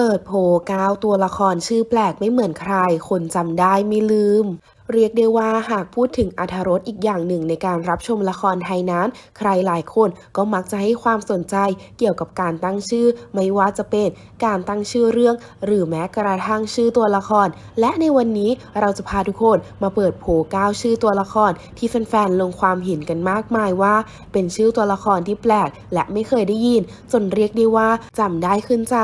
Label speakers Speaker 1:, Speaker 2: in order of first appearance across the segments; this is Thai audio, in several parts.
Speaker 1: เปิดโผก้าวตัวละครชื่อแปลกไม่เหมือนใคร คนจำได้ไม่ลืม เรียกได้ว่าหากพูดถึงอรรถรสอีกอย่างหนึ่งในการรับชมละครไทยนั้น ใครหลายคนก็มักจะให้ความสนใจเกี่ยวกับการตั้งชื่อ ไม่ว่าจะเป็นการตั้งชื่อเรื่อง หรือแม้กระทั่งชื่อตัวละคร และในวันนี้เราจะพาทุกคนมาเปิดโผก้าวชื่อตัวละคร ที่แฟนๆลงความเห็นกันมากมายว่า เป็นชื่อตัวละครที่แปลก และไม่เคยได้ยิน จนเรียกได้ว่าจำได้ขึ้นใจ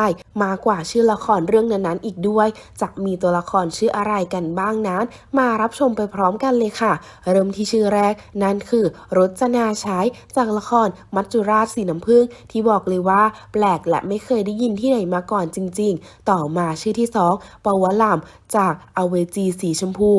Speaker 1: มากกว่าชื่อละครเรื่องนั้นๆ อีกด้วย จะมีตัวละครชื่ออะไรกันบ้างนั้น มารับชมไปพร้อมกันเลยค่ะ เริ่มที่ชื่อแรกนั่นคือรจนาใช้จากละครมัจจุราชสีน้ำผึ้งที่บอกเลยว่า แปลกและไม่เคยได้ยินที่ไหนมาก่อนจริง ๆ ต่อมาชื่อที่สองปวลามจากอเวจีสีชมพู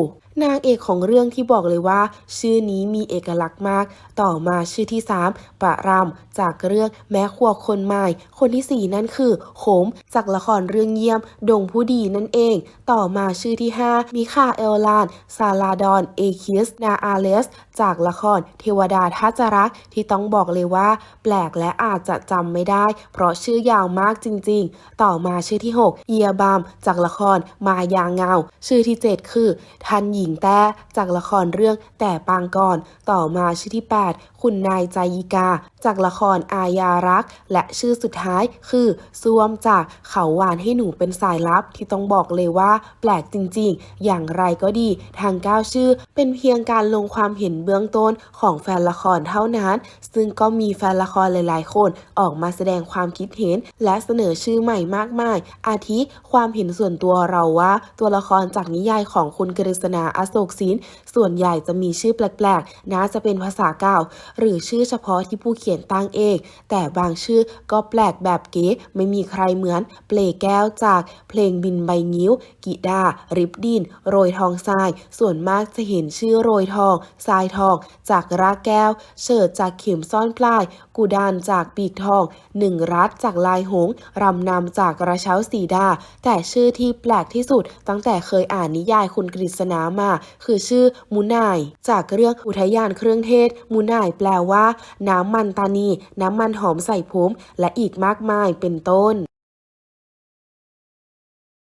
Speaker 1: นางเอกของเรื่องที่บอกเลยว่า ชื่อนี้มีเอกลักษณ์มาก ต่อมาชื่อที่ 3 ปะรำจากเรื่องแม้ขวบคนใหม่ คนที่ 4 นั่นคือโขมจากละครเรื่องเยี่ยม ดงผู้ดีนั่นเอง ต่อมาชื่อที่ 5 มิคาเอลลาน ซาลาดอน เอคิส นาอาเลส จากละครเทวดาท่าจรักที่ต้องบอกเลยว่า แปลกและอาจจะจำไม่ได้ เพราะชื่อยาวมากจริง ๆ ต่อมาชื่อที่ 6เอียบามจากละครมายางเงา ชื่อที่ 7 คือทันหญิงแต้จากละครเรื่องแต่ปางก่อน ต่อมาชื่อที่ 8 คุณนายใจยิกา จากละครอาญารัก และชื่อสุดท้ายคือซ่วมจากเขาหวานให้หนูเป็นสายลับที่ต้องบอกเลยว่า แปลกจริงๆ อย่างไรก็ดี ทางก้าวชื่อ เป็นเพียงการลงความเห็นเบื้องต้นของแฟนละครเท่านั้น ซึ่งก็มีแฟนละครหลายๆ คนออกมาแสดงความคิดเห็น และเสนอชื่อใหม่มากมาย อาทิความเห็นส่วนตัวเราว่า ตัวละครจากนิยายของคุณกฤษณาอโศกศิลส่วนใหญ่จะมีชื่อแปลกๆน่าจะเป็นภาษาเก่าหรือชื่อเฉพาะที่ผู้เขียนตั้งเอง แต่บางชื่อก็แปลกแบบเก๋ไม่มีใครเหมือน เปลแก้วจากเพลงบินใบงิ้ว กิดา ริบดิน โรยทองทราย ส่วนมากจะเห็นชื่อโรยทองทรายทอง จากรากแก้ว เฉิดจากเข็มซ่อนปลาย กูดานจากปีกทอง หนึ่งรัฐจากลายหงส์รำนำจากกระเช้าสีดา แต่ชื่อที่แปลกที่สุด ตั้งแต่เคยอ่านนิยายคุณกฤษณามา คือชื่อมูนาย จากเรื่องอุทยานเครื่องเทศมูนายแปลว่า น้ำมันตานี น้ำมันหอมใส่ผม และอีกมากมายเป็นต้น